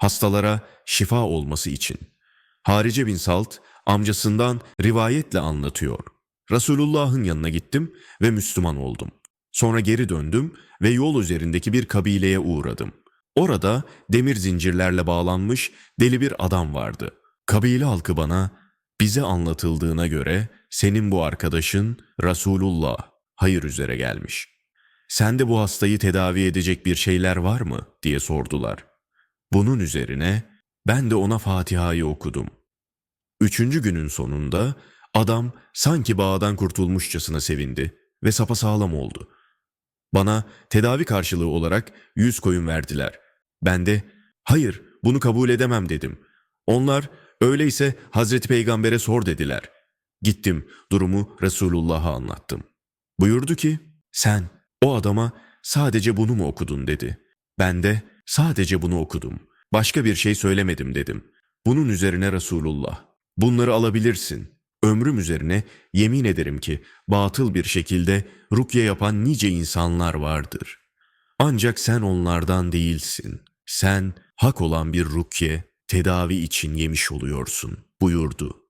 Hastalara şifa olması için. Harice bin Salt amcasından rivayetle anlatıyor. Resulullah'ın yanına gittim ve Müslüman oldum. Sonra geri döndüm ve yol üzerindeki bir kabileye uğradım. Orada demir zincirlerle bağlanmış deli bir adam vardı. Kabile halkı bana bize anlatıldığına göre senin bu arkadaşın Resulullah hayır üzere gelmiş. Sende bu hastayı tedavi edecek bir şeyler var mı diye sordular. Bunun üzerine ben de ona Fatiha'yı okudum. Üçüncü günün sonunda adam sanki bağdan kurtulmuşçasına sevindi ve sapasağlam oldu. Bana tedavi karşılığı olarak yüz koyun verdiler. Ben de hayır bunu kabul edemem dedim. Onlar öyleyse Hazreti Peygamber'e sor dediler. Gittim durumu Resulullah'a anlattım. Buyurdu ki sen o adama sadece bunu mu okudun dedi. Ben de sadece bunu okudum. Başka bir şey söylemedim dedim. Bunun üzerine Resulullah bunları alabilirsin. Ömrüm üzerine yemin ederim ki batıl bir şekilde rukye yapan nice insanlar vardır. Ancak sen onlardan değilsin. Sen hak olan bir rukye tedavi için yemiş oluyorsun buyurdu.